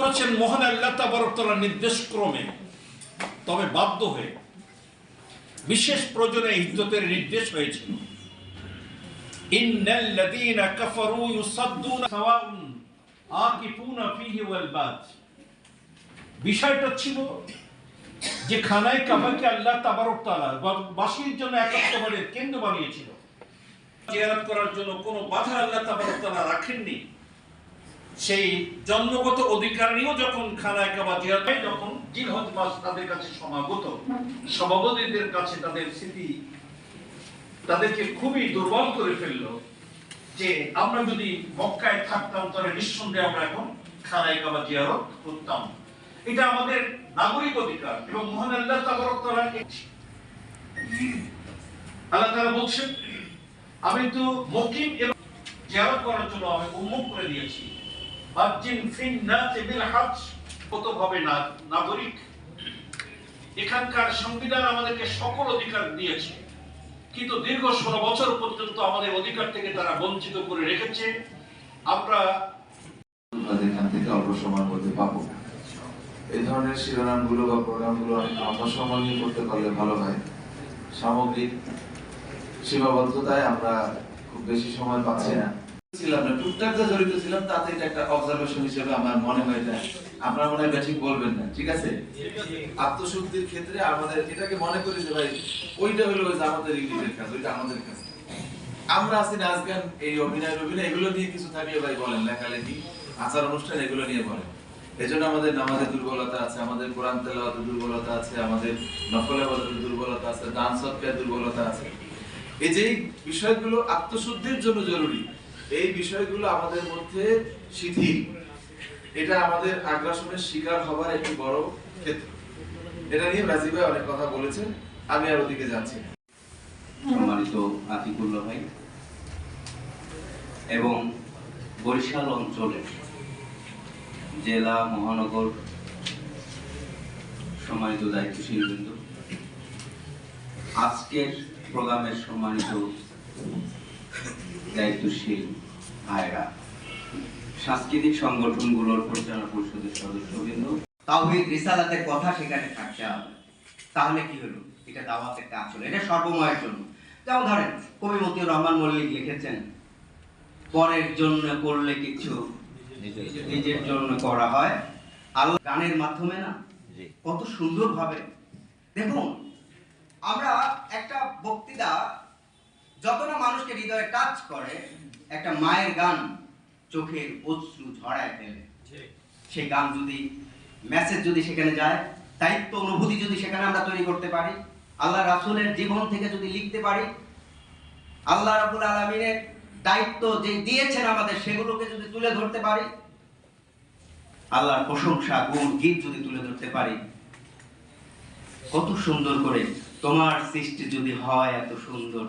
করেছেন মহান আল্লাহ তাবারকতালার নির্দেশ ক্রমে তবে বাধ্য হয়ে বিশেষ প্রয়োজনে হিদ্যতের নির্দেশ হয়েছিল। কাফারু ইউসাদ্দুনা আকিফুনা ফীহি ওয়াল বাদ বিষয়টা ছিল যে খানায় কাবাকে আল্লাহ তাবারক বাসীর জন্য একাত্মবাদের কেন্দ্র বানিয়েছিল। জিয়ারত করার জন্য কোনো বাধা আল্লাহ রাখেননি। সেই জন্মগত অধিকার নিয়েও যখন খানায় কাবা জিয়ারত হয় যখন জিলহজ মাস তাদের কাছে সমাগত। সভাপতিদের কাছে তাদের স্মৃতি তাদেরকে খুবই দুর্বল করে ফেলল যে আমরা যদি মক্কায় থাকতাম, তাহলে নিঃসন্দেহে আমরা এখন খানায় কাবা জিয়ারত করতাম। এটা আমাদের নাগরিক অধিকার এবং মহান আল্লাহ তাবারক আল্লাহ তাআলা বলছেন, আমি তো মুকিম এবং জিয়ারত করার জন্য আমি উন্মুখ করে দিয়েছি। নাগরিক? এখানকার সংবিধান আমাদেরকে সকল অধিকার দিয়েছে। কিন্তু দীর্ঘ ষোলো বছর পর্যন্ত আমাদের অধিকার থেকে তারা বঞ্চিত করে রেখেছে। আমরা এখান থেকে অল্প পাবো। এই ধরনের সময় করতে পারলে ভালো হয়। সামগ্রিক সীমাবদ্ধতায় আমরা খুব বেশি সময় পাচ্ছি না। ছিলাম না, টুকটাক জড়িত ছিলাম, তাতে এটা একটা অবজারভেশন হিসেবে আমার মনে হয় মনে হয় বলবেন না, ঠিক আছে? ক্ষেত্রে আমাদের এটাকে মনে করি যে ভাই, ওইটা হলো যে আমাদের কাজ, ওইটা আমাদের কাজ। আমরা আছি নাচ গান এই অভিনয় অভিনয়, এগুলো নিয়ে কিছু থাকলে ভাই বলেন, লেখালেখি, আচার অনুষ্ঠান, এগুলো নিয়ে বলেন। আমাদের নামাজে দুর্বলতা আছে, আমাদের কোরআন তেলাওয়াতে দুর্বলতা আছে, আমাদের বলাতে দুর্বলতা আছে দুর্বলতা আছে। এই যে বিষয়গুলো আত্মশুদ্ধির জন্য জরুরি এই বিষয়গুলো আমাদের মধ্যে শিথিল। এটা আমাদের আগ্রাসনের শিকার হবার একটি বড় ক্ষেত্র। এটা নিয়ে রাজীব ভাই অনেক কথা বলেছেন, আমি আর ওদিকে যাচ্ছি সম্মানিত আতিকুল্লাহ ভাই এবং বরিশাল অঞ্চলের জেলা মহানগর সম্মানিত দায়িত্বশীল বৃন্দ আজকের প্রোগ্রামের সম্মানিত দায়িত্বশীল ভাইরা সাংস্কৃতিক সংগঠনগুলোর পরিচালনা পরিষদের সদস্যবৃন্দ তাওহীদ রিসালাতের কথা সেখানে থাকতে হবে তাহলে কি হলো? এটা দাওয়াতের কাজ হলো এটা সর্বময়ের জন্য। যেমন ধরেন কবি মতিউর রহমান মল্লিক লিখেছেন পরের জন্য করলে কিছু নিজের জন্য করা হয়। আল্লাহ গানের মাধ্যমে না? কত সুন্দর ভাবে দেখুন আমরা একটা বক্তৃতা যত না মানুষকে হৃদয়ে টাচ করে একটা মায়ের গান চোখের অশ্রু ঝরায় ফেলে। সেই গান যদি মেসেজ যদি সেখানে যায় দায়িত্ব অনুভূতি যদি সেখানে আমরা তৈরি করতে পারি আল্লাহ রাসূলের জীবন থেকে যদি লিখতে পারি আল্লাহ রাব্বুল আলামিনের দায়িত্ব যে দিয়েছেন আমাদের সেগুলোকে যদি তুলে ধরতে পারি আল্লাহর প্রশংসা গুণ গীত যদি তুলে ধরতে পারি কত সুন্দর করে তোমার সৃষ্টি যদি হয় এত সুন্দর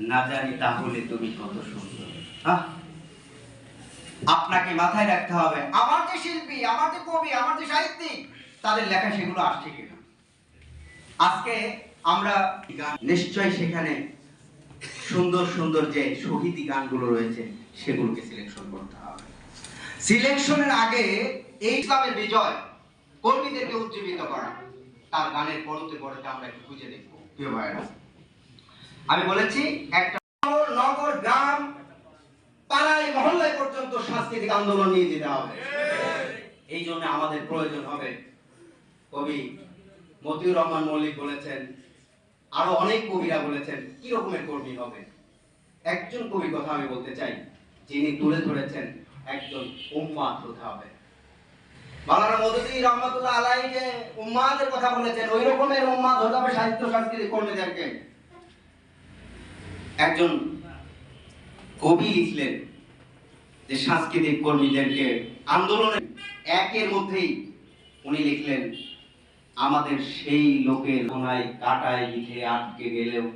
না জানি তাহলে তুমি কত সুন্দর। আপনাকে মাথায় রাখতে হবে। আমার যে শিল্পী, আমার যে কবি, আমার যে সাহিত্যিক, তাদের লেখা সেগুলো আসছে কিনা? আজকে আমরা গান নিশ্চয়ই সেখানে সুন্দর সুন্দর যে শহীদি গানগুলো রয়েছে, সেগুলোকে সিলেকশন করতে হবে। সিলেকশনের আগে এই ইসলামের বিজয় কর্মীদেরকে উজ্জীবিত করা। তার গানের পরতে পরতে আমরা একটু খুঁজে দেখব। প্রিয় ভাইরা আমি বলেছি, একটা নগর, গ্রাম পাড়ায় মহল্লায় পর্যন্ত সাংস্কৃতিক আন্দোলন নিয়ে যেতে হবে। এই জন্য আমাদের প্রয়োজন হবে। কবি মতিউর রহমান মল্লিক বলেছেন আরও অনেক কবিরা বলেছেন কি রকমের কর্মী হবে? একজন কবির কথা আমি বলতে চাই যিনি তুলে ধরেছেন একজন উম্মাদ হতে হবে? মাওলানা মধুদি রহমতুল্লাহ আলাই যে উম্মাদের কথা বলেছেন ওই রকমের উম্মাদ হতে হবে সাহিত্য সাংস্কৃতিক কর্মীদেরকে। একজন কবি লিখলেন যে সাংস্কৃতিক কর্মীদেরকে আন্দোলনে একের মধ্যেই উনি লিখলেন, আমাদের সেই লোকের কোনায় কাটায় লিখে আটকে গেলেও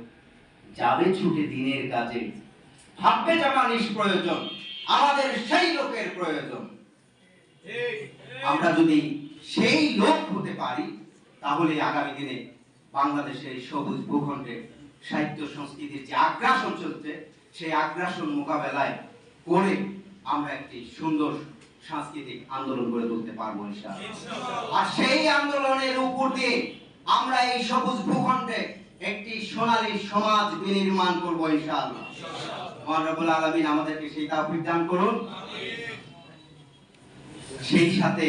যাবে ছুটে দিনের কাজে। ভাববে জামা নিষ্প্রয়োজন, আমাদের সেই লোকের প্রয়োজন। আমরা যদি সেই লোক হতে পারি, তাহলে আগামী দিনে বাংলাদেশের সবুজ ভূখণ্ডে সাহিত্য সংস্কৃতির যে আগ্রাসন চলছে, সেই আগ্রাসন মোকাবেলায় করে আমরা একটি সুন্দর সাংস্কৃতিক আন্দোলন গড়ে তুলতে পারব আর সেই আন্দোলনের উপর দিয়ে আমরা এই সবুজ ভূখণ্ডে একটি সোনালী সমাজ বিনির্মাণ করব ইনশাআল্লাহ। মহানবুল আলমিন আমাদেরকে সেই তাওফিক দান করুন। সেই সাথে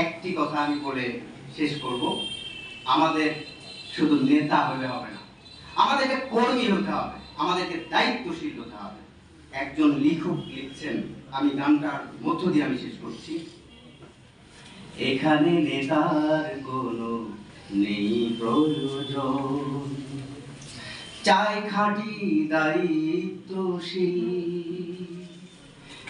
একটি কথা আমি বলে শেষ করব। আমাদের শুধু নেতা হলে হবে না আমাদেরকে কর্মী হতে হবে আমাদেরকে দায়িত্বশীল হতে হবে। একজন লিখক লিখছেন, আমি গানটার মধ্য দিয়ে আমি শেষ করছি। এখানে নেতার কোনো নেই প্রয়োজন। চাই খাঁটি দায়িত্বশীল।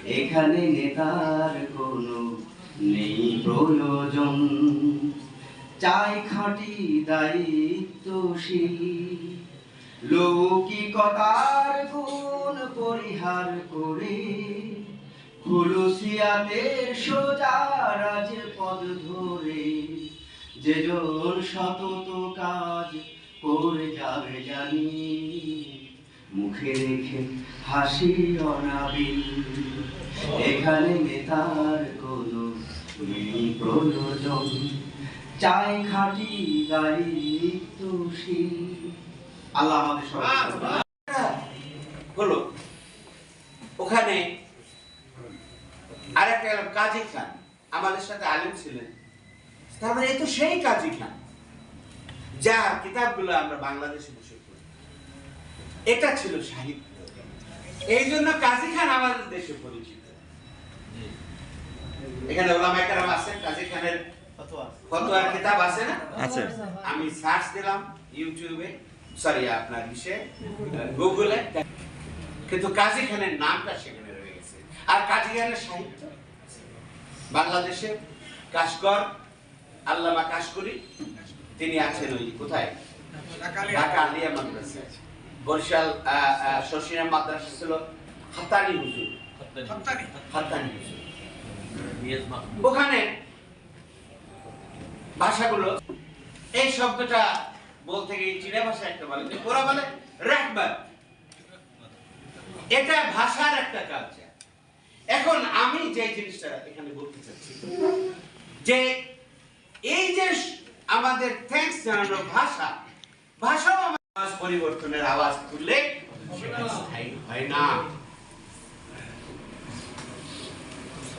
এখানে নেতার কোনো নেই প্রয়োজন। চাই খাঁটি দায়িত্বশীল। লৌকিকতার গুণ পরিহার করে খুলুসিয়াতের সোজা রাজ পদ ধরে যেজন সতত কাজ করে যাবে জানি। মুখে রেখে হাসি অনাবিল এখানে নেতার কোনো প্রয়োজন চাই খাঁটি দায়িত্বশীল আল্লাহ আমাদের সবাই হলো ওখানে আরেকটা এলাম কাজী খান। আমাদের সাথে আলেম ছিলেন। তার মানে এ তো সেই কাজী খান যার কিতাবগুলো আমরা বাংলাদেশে বসে পড়ি। এটা ছিল সাহিত্য। এই জন্য কাজী খান আমাদের দেশে পরিচিত। এখানে ওলামা একরাম আছেন কাজী খানের ফতোয়ার কিতাব আছে না? আছে। আমি সার্চ দিলাম ইউটিউবে। সরি আপনার ইসে গুগলে কিন্তু কাজী খানের নামটা সেখানে রয়ে গেছে। আর কাজী খানের সাহিত্য? বাংলাদেশে কাশকর আল্লামা কাশকরি তিনি আছেন ওই কোথায়? ঢাকা আলিয়া মাদ্রাসা বরিশাল শশিনা মাদ্রাসা ছিল হাতানি হুজুর। হাতানি। হুজুর। ওখানে ভাষাগুলো এই শব্দটা বলতে গিয়ে চীনা ভাষা একটা বলে ওরা বলে রাখবার। এটা ভাষার একটা কালচার এখন আমি যে জিনিসটা এখানে বলতে চাচ্ছি, যে এই যে আমাদের থ্যাঙ্কস জানানো ভাষা, ভাষাও আওয়াজ পরিবর্তনের আওয়াজ তুললে হয় না।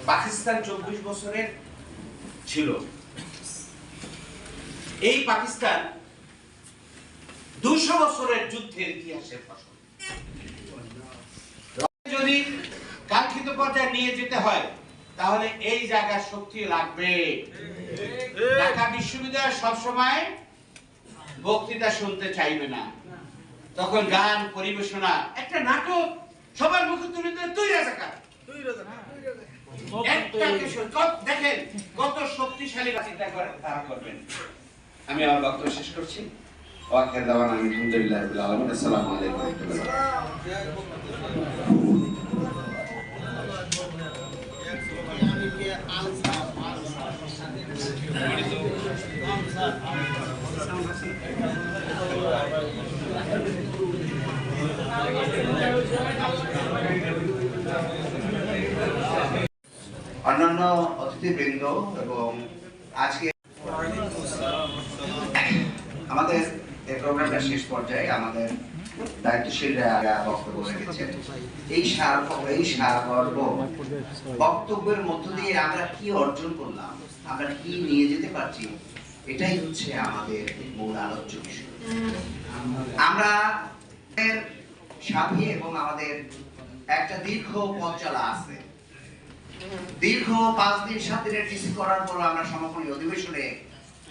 পাকিস্তান চব্বিশ বছরের ছিল। এই পাকিস্তান দুশো বছরের যুদ্ধের ইতিহাসের ফসল। যদি কাঙ্ক্ষিত পর্যায়ে নিয়ে যেতে হয়, তাহলে এই জায়গার শক্তি লাগবে। ঢাকা বিশ্ববিদ্যালয় সবসময় বক্তৃতা শুনতে চাইবে না। তখন গান, পরিবেশনা, একটা নাটক সবার মুখে তুলে দিলে তুই রাজাকার দেখেন কত শক্তিশালী চিন্তা করেন, তারা করবেন। আমি আমার বক্তব্য শেষ করছি। ওয়াকিয়া দাওয়ান আলহামদুলিল্লাহ আলামিন আসসালামু আলাইকুম। অন্যান্য অতিথিবৃন্দ এবং আজকে আমাদের এই শেষ পর্যায়ে আমাদের দায়িত্বশীলরা বক্তব্য রেখেছেন, এই সার এই সারগর্ভ বক্তব্যের মধ্য দিয়ে আমরা কি অর্জন করলাম, আমরা কি নিয়ে যেতে পারছি, এটাই হচ্ছে আমাদের মূল আলোচ্য বিষয়। আমরা সাথে এবং আমাদের একটা দীর্ঘ পথ চলা আছে। দীর্ঘ পাঁচ দিন সাত দিনের টিসি করার পর আমরা সমাপনী অধিবেশনে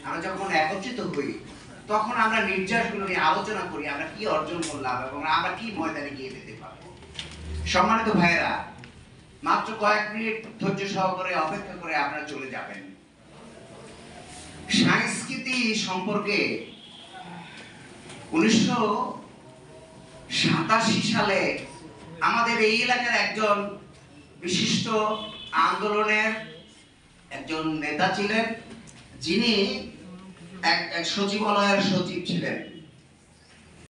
আমরা যখন একত্রিত হই তখন আমরা নির্যাসগুলো নিয়ে আলোচনা করি, আমরা কি অর্জন করলাম এবং আমরা কি ময়দানে গিয়ে দিতে পারব। সম্মানিত ভাইয়েরা, মাত্র কয়েক মিনিট ধৈর্য সহকারে অপেক্ষা করে আপনারা চলে যাবেন। সংস্কৃতি সম্পর্কে উনিশশো সাতাশি সালে আমাদের এই এলাকার একজন বিশিষ্ট আন্দোলনের একজন নেতা ছিলেন, যিনি এক সচিবালয়ের সচিব ছিলেন।